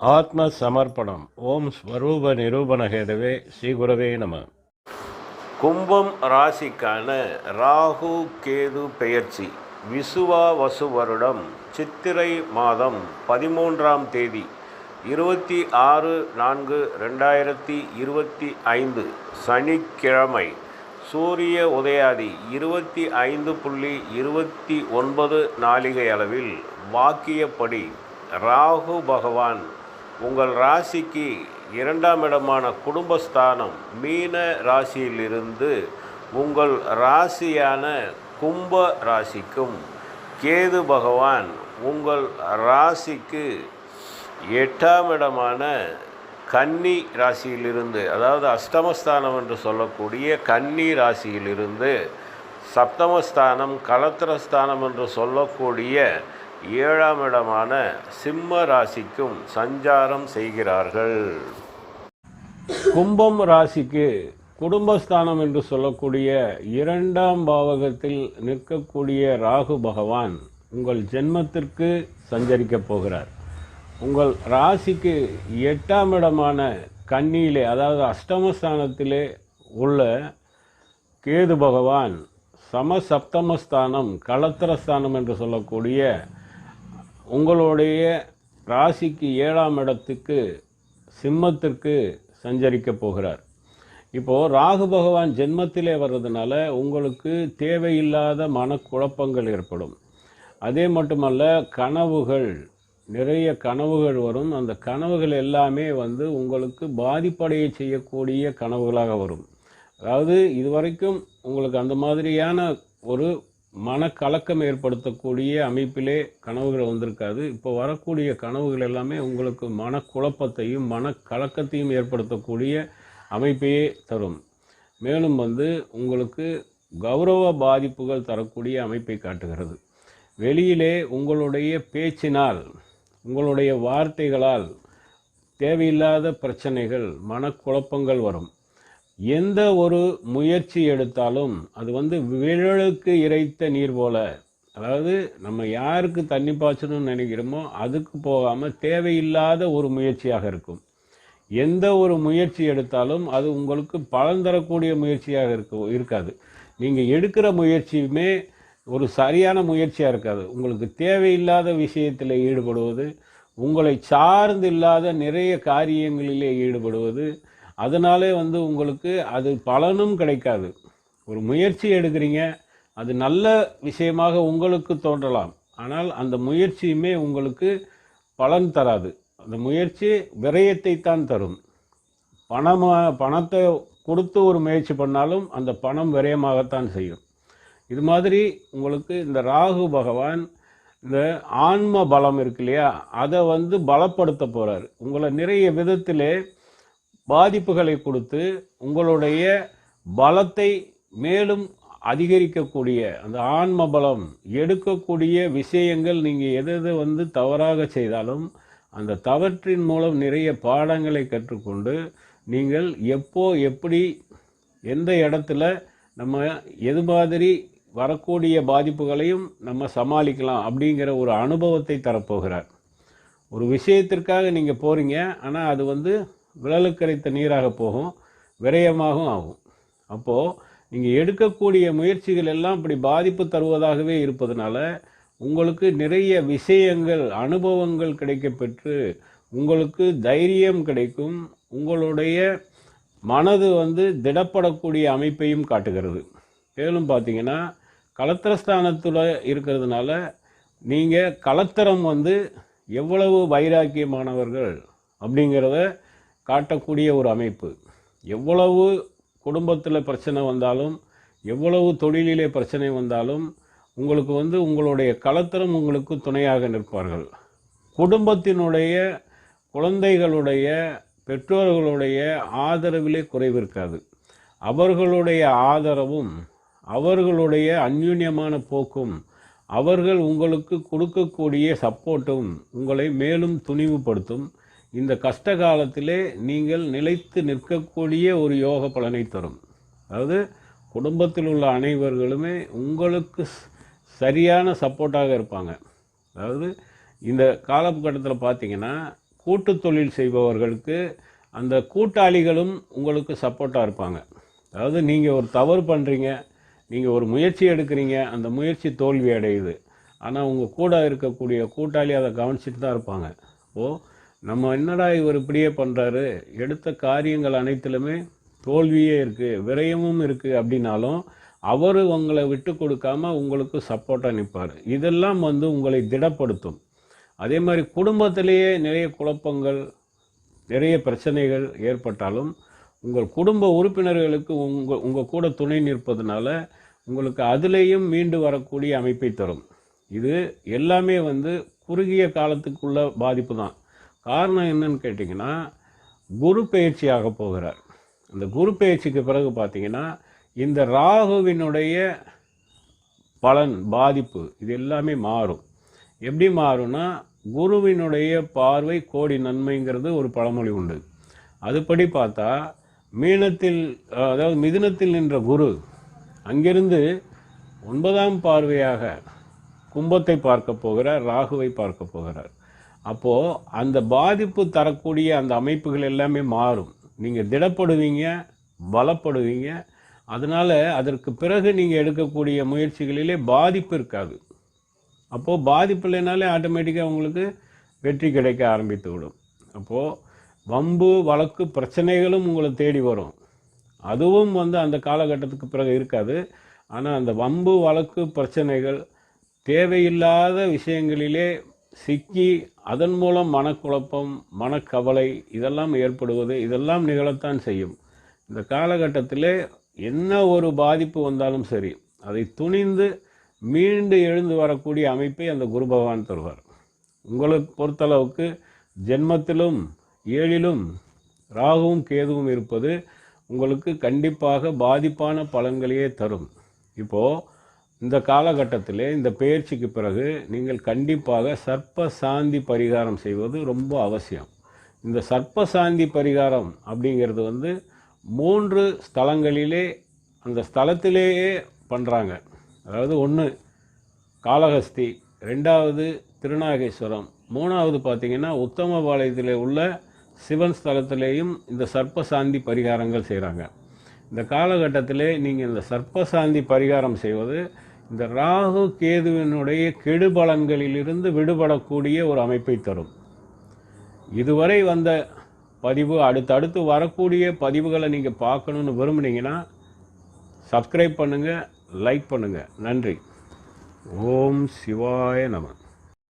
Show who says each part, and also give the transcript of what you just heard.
Speaker 1: ஆத்ம சமர்ப்பணம் ஓம் ஸ்வரூப நிரூபணகேதவே ஸ்ரீகுரவே நம. கும்பம் ராசிக்கான ராகு கேது பெயர்ச்சி. விசுவா வசு வருடம் சித்திரை மாதம் பதிமூன்றாம் தேதி இருபத்தி ஆறு நான்கு ரெண்டாயிரத்தி இருபத்தி ஐந்து சனிக்கிழமை சூரிய உதயாதி இருபத்தி ஐந்து புள்ளி இருபத்தி ஒன்பது நாளிகை அளவில் வாக்கியப்படி ராகு பகவான் உங்கள் ராசிக்கு இரண்டாம் இடமான குடும்பஸ்தானம் மீன ராசியிலிருந்து உங்கள் ராசியான கும்ப ராசிக்கும் கேது பகவான் உங்கள் ராசிக்கு எட்டாம் இடமான கன்னி ராசியிலிருந்து அதாவது அஷ்டமஸ்தானம் என்று சொல்லக்கூடிய கன்னி ராசியிலிருந்து சப்தமஸ்தானம் கலத்திரஸ்தானம் என்று சொல்லக்கூடிய ஏழாம் இடமான சிம்ம ராசிக்கும் சஞ்சாரம் செய்கிறார்கள். கும்பம் ராசிக்கு குடும்பஸ்தானம் என்று சொல்லக்கூடிய இரண்டாம் பாவகத்தில் நிற்கக்கூடிய ராகு பகவான் உங்கள் ஜென்மத்திற்கு சஞ்சரிக்கப் போகிறார். உங்கள் ராசிக்கு எட்டாம் இடமான கன்னியிலே அதாவது அஷ்டமஸ்தானத்திலே உள்ள கேது பகவான் சமசப்தமஸ்தானம் களத்திரஸ்தானம் என்று சொல்லக்கூடிய உங்களுடைய ராசிக்கு ஏழாம் இடத்துக்கு சிம்மத்திற்கு சஞ்சரிக்க போகிறார். இப்போது ராகு பகவான் ஜென்மத்திலே வர்றதுனால உங்களுக்கு தேவையில்லாத மனக்குழப்பங்கள் ஏற்படும். அதே மட்டுமல்ல கனவுகள் நிறைய கனவுகள் வரும். அந்த கனவுகள் எல்லாமே வந்து உங்களுக்கு பாதிப்படைய செய்யக்கூடிய கனவுகளாக வரும். அதாவது இதுவரைக்கும் உங்களுக்கு அந்த மாதிரியான ஒரு மனக்கலக்கம் ஏற்படுத்தக்கூடிய அமைப்பிலே கனவுகள் வந்திருக்காது. இப்போ வரக்கூடிய கனவுகள் எல்லாமே உங்களுக்கு மனக்குழப்பத்தையும் மனக்கலக்கத்தையும் ஏற்படுத்தக்கூடிய அமைப்பையே தரும். மேலும் வந்து உங்களுக்கு கௌரவ பாதிப்புகள் தரக்கூடிய அமைப்பை காட்டுகிறது. வெளியிலே உங்களுடைய பேச்சினால் உங்களுடைய வார்த்தைகளால் தேவையில்லாத பிரச்சனைகள் மனக்குழப்பங்கள் வரும். எந்த ஒரு முயற்சி எடுத்தாலும் அது வந்து விழலுக்கு இறைத்த நீர் போல. அதாவது நம்ம யாருக்கு தண்ணி பாய்ச்சணும்னு நினைக்கிறோமோ அதுக்கு போகாமல் தேவையில்லாத ஒரு முயற்சியாக இருக்கும். எந்த ஒரு முயற்சி எடுத்தாலும் அது உங்களுக்கு பலன் தரக்கூடிய முயற்சியாக இருக்க இருக்காது. நீங்கள் எடுக்கிற முயற்சியுமே ஒரு சரியான முயற்சியாக இருக்காது. உங்களுக்கு தேவையில்லாத விஷயத்தில் ஈடுபடுவது உங்களை சார்ந்து இல்லாத நிறைய காரியங்களிலே ஈடுபடுவது அதனாலே வந்து உங்களுக்கு அது பலனும் கிடைக்காது. ஒரு முயற்சி எடுக்கிறீங்க அது நல்ல விஷயமாக உங்களுக்கு தோன்றலாம். ஆனால் அந்த முயற்சியுமே உங்களுக்கு பலன் தராது. அந்த முயற்சி விரயத்தை தான் தரும். பணமாக பணத்தை கொடுத்து ஒரு முயற்சி பண்ணாலும் அந்த பணம் விரயமாகத்தான் செய்யும். இது மாதிரி உங்களுக்கு இந்த ராகு பகவான் இந்த ஆன்ம பலம் இருக்கு இல்லையா? அதை வந்து பலப்படுத்த போகிறார் உங்களை நிறைய விதத்திலே பாதிப்புகளை கொடுத்து உங்களுடைய பலத்தை மேலும் அதிகரிக்கக்கூடிய அந்த ஆன்ம பலம் எடுக்கக்கூடிய விஷயங்கள் நீங்கள் எது எது வந்து தவறாக செய்தாலும் அந்த தவற்றின் மூலம் நிறைய பாடங்களை கற்றுக்கொண்டு நீங்கள் எப்போ எப்படி எந்த இடத்துல நம்ம எது மாதிரி வரக்கூடிய பாதிப்புகளையும் நம்ம சமாளிக்கலாம் அப்படிங்கிற ஒரு அனுபவத்தை தரப்போகிறார். ஒரு விஷயத்திற்காக நீங்கள் போகிறீங்க ஆனால் அது வந்து விழலுக்கரைத்த நீராக போகும் விரயமாகவும் ஆகும். அப்போது நீங்கள் எடுக்கக்கூடிய முயற்சிகள் எல்லாம் இப்படி பாதிப்பு தருவதாகவே இருப்பதனால உங்களுக்கு நிறைய விஷயங்கள் அனுபவங்கள் கிடைக்கப்பெற்று உங்களுக்கு தைரியம் கிடைக்கும் உங்களுடைய மனது வந்து திடப்படக்கூடிய அமைப்பையும் காட்டுகிறது. மேலும் பார்த்தீங்கன்னா கலத்திரஸ்தானத்தில் இருக்கிறதுனால நீங்கள் கலத்திரம் வந்து எவ்வளவு வைராக்கியமானவர்கள் அப்படிங்கிறத காட்டக்கூடிய ஒரு அமைப்பு. எவ்வளவு குடும்பத்தில் பிரச்சனை வந்தாலும் எவ்வளவு தொழிலிலே பிரச்சனை வந்தாலும் உங்களுக்கு வந்து உங்களுடைய கலத்திரம் உங்களுக்கு துணையாக நிற்பார்கள். குடும்பத்தினுடைய குழந்தைகளுடைய பெற்றோர்களுடைய ஆதரவிலே குறைவிருக்காது. அவர்களுடைய ஆதரவும் அவர்களுடைய அந்யூன்யமான போக்கும் அவர்கள் உங்களுக்கு கொடுக்கக்கூடிய சப்போர்ட்டும் உங்களை மேலும் துணிவுபடுத்தும். இந்த கஷ்ட காலத்திலே நீங்கள் நிலைத்து நிற்கக்கூடிய ஒரு யோக பலனை தரும். அதாவது குடும்பத்தில் உள்ள அனைவர்களுமே உங்களுக்கு ஸ்- சரியான சப்போர்ட்டாக இருப்பாங்க. அதாவது இந்த காலகட்டத்தில் பார்த்தீங்கன்னா கூட்டு தொழில் செய்பவர்களுக்கு அந்த கூட்டாளிகளும் உங்களுக்கு சப்போர்ட்டாக இருப்பாங்க. அதாவது நீங்கள் ஒரு தவறு பண்ணுறீங்க நீங்கள் ஒரு முயற்சி எடுக்கிறீங்க அந்த முயற்சி தோல்வி அடையுது ஆனால் உங்கள் கூட இருக்கக்கூடிய கூட்டாளி அதை கவனிச்சிட்டு தான் இருப்பாங்க. ஓ நம்ம என்னடா இவர் இப்படியே பண்ணுறாரு எடுத்த காரியங்கள் அனைத்திலுமே தோல்வியே இருக்குது விரயமும் இருக்குது அப்படின்னாலும் அவர் உங்களை விட்டு கொடுக்காம உங்களுக்கு சப்போர்ட்டாக நிற்பார் இதெல்லாம் வந்து உங்களை திடப்படுத்தும். அதே மாதிரி குடும்பத்திலேயே நிறைய குழப்பங்கள் நிறைய பிரச்சனைகள் ஏற்பட்டாலும் உங்கள் குடும்ப உறுப்பினர்களுக்கு உங்கள் உங்கள் கூட துணை நிற்பதனால உங்களுக்கு அதுலேயும் மீண்டு வரக்கூடிய அமைப்பை தரும். இது எல்லாமே வந்து குறுகிய காலத்துக்குள்ள பாதிப்பு தான். காரணம் என்னன்னு கேட்டிங்கன்னா குரு பயிற்சியாக போகிறார். அந்த குரு பயிற்சிக்கு பிறகு பார்த்தீங்கன்னா இந்த ராகுவினுடைய பலன் பாதிப்பு இது எல்லாமே மாறும். எப்படி மாறும்னா குருவினுடைய பார்வை கோடி நன்மைங்கிறது ஒரு பழமொழி உண்டு. அதுபடி பார்த்தா மீனத்தில் அதாவது மிதுனத்தில் நின்ற குரு அங்கிருந்து ஒன்பதாம் பார்வையாக கும்பத்தை பார்க்க போகிறார் ராகுவை பார்க்க போகிறார். அப்போது அந்த பாதிப்பு தரக்கூடிய அந்த அமைப்புகள் எல்லாமே மாறும். நீங்கள் திடப்படுவீங்க பலப்படுவீங்க. அதனால் அதற்கு பிறகு நீங்கள் எடுக்கக்கூடிய முயற்சிகளிலே பாதிப்பு இருக்காது. அப்போது பாதிப்பு இல்லைனாலே ஆட்டோமேட்டிக்காக உங்களுக்கு வெற்றி கிடைக்க ஆரம்பித்து விடும். அப்போது வம்பு வழக்கு பிரச்சனைகளும் உங்களை தேடி வரும். அதுவும் வந்து அந்த காலகட்டத்துக்கு பிறகு இருக்காது. ஆனால் அந்த வம்பு வழக்கு பிரச்சனைகள் தேவையில்லாத விஷயங்களிலே சிக்கி அதன் மூலம் மனக்குழப்பம் மனக்கவலை இதெல்லாம் ஏற்படுவது இதெல்லாம் நிகழத்தான் செய்யும். இந்த காலகட்டத்திலே என்ன ஒரு பாதிப்பு வந்தாலும் சரி அதை துணிந்து மீண்டு எழுந்து வரக்கூடிய அமைப்பை அந்த குரு பகவான் தருவார். உங்களை பொறுத்தளவுக்கு ஜென்மத்திலும் ஏழிலும் ராகுவும் கேதுவும் இருப்பது உங்களுக்கு கண்டிப்பாக பாதிப்பான பலன்களையே தரும். இப்போது இந்த காலகட்டத்தில் இந்த பயிற்சிக்கு பிறகு நீங்கள் கண்டிப்பாக சர்ப்ப சாந்தி பரிகாரம் செய்வது ரொம்ப அவசியம். இந்த சர்ப்ப சாந்தி பரிகாரம் அப்படிங்கிறது வந்து மூன்று ஸ்தலங்களிலே அந்த ஸ்தலத்திலேயே பண்ணுறாங்க அதாவது ஒன்று காளஹஸ்தி ரெண்டாவது திருநாகேஸ்வரம் மூணாவது பார்த்திங்கன்னா உத்தமபாளையத்தில் உள்ள சிவன் ஸ்தலத்திலேயும் இந்த சர்ப்ப சாந்தி பரிகாரங்கள் செய்கிறாங்க இந்த காலகட்டத்திலே நீங்கள் இந்த சர்ப்ப சாந்தி பரிகாரம் செய்வது இந்த ராகு கேதுவினுடைய கெடுபலங்களிலிருந்து விடுபடக்கூடிய ஒரு அமைப்பை தரும். இதுவரை வந்த பதிவு அடுத்தடுத்து வரக்கூடிய பதிவுகளை நீங்கள் பார்க்கணுன்னு விரும்புனீங்கன்னா சப்ஸ்கிரைப் பண்ணுங்கள் லைக் பண்ணுங்கள் நன்றி. ஓம் சிவாய நமன்